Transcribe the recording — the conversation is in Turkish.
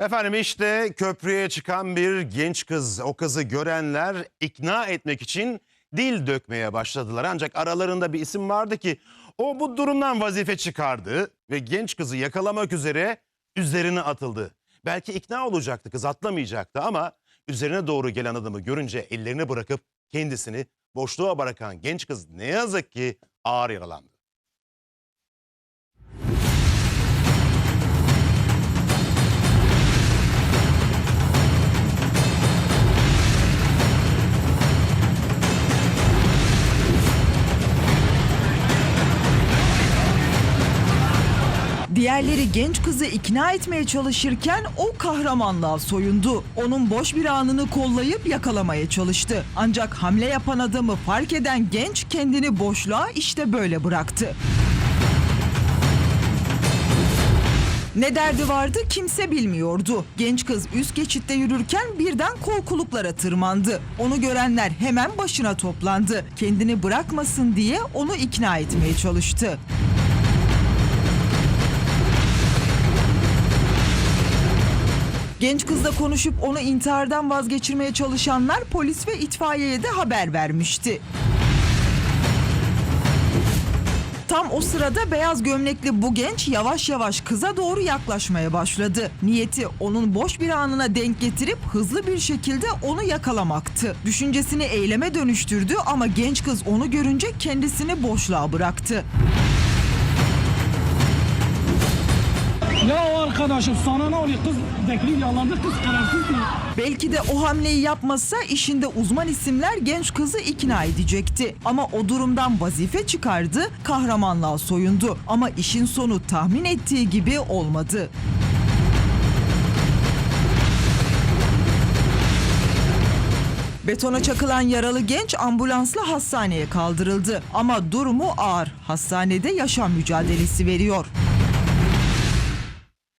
Efendim işte köprüye çıkan bir genç kız. O kızı görenler ikna etmek için dil dökmeye başladılar. Ancak aralarında bir isim vardı ki o bu durumdan vazife çıkardı ve genç kızı yakalamak üzere üzerine atıldı. Belki ikna olacaktı kız atlamayacaktı ama üzerine doğru gelen adamı görünce ellerini bırakıp kendisini boşluğa bırakan genç kız ne yazık ki ağır yaralandı. Diğerleri genç kızı ikna etmeye çalışırken o kahramanlığa soyundu. Onun boş bir anını kollayıp yakalamaya çalıştı. Ancak hamle yapan adamı fark eden genç kendini boşluğa işte böyle bıraktı. Ne derdi vardı kimse bilmiyordu. Genç kız üst geçitte yürürken birden korkuluklara tırmandı. Onu görenler hemen başına toplandı. Kendini bırakmasın diye onu ikna etmeye çalıştı. Genç kızla konuşup onu intihardan vazgeçirmeye çalışanlar polis ve itfaiyeye de haber vermişti. Tam o sırada beyaz gömlekli bu genç yavaş yavaş kıza doğru yaklaşmaya başladı. Niyeti onun boş bir anına denk getirip hızlı bir şekilde onu yakalamaktı. Düşüncesini eyleme dönüştürdü ama genç kız onu görünce kendisini boşluğa bıraktı. Arkadaşım sana ne oluyor kız bekliyor yalandı kız kararsız mı? Belki de o hamleyi yapmasa işinde uzman isimler genç kızı ikna edecekti. Ama o durumdan vazife çıkardı, kahramanlığa soyundu. Ama işin sonu tahmin ettiği gibi olmadı. Betona çakılan yaralı genç ambulansla hastaneye kaldırıldı. Ama durumu ağır. Hastanede yaşam mücadelesi veriyor.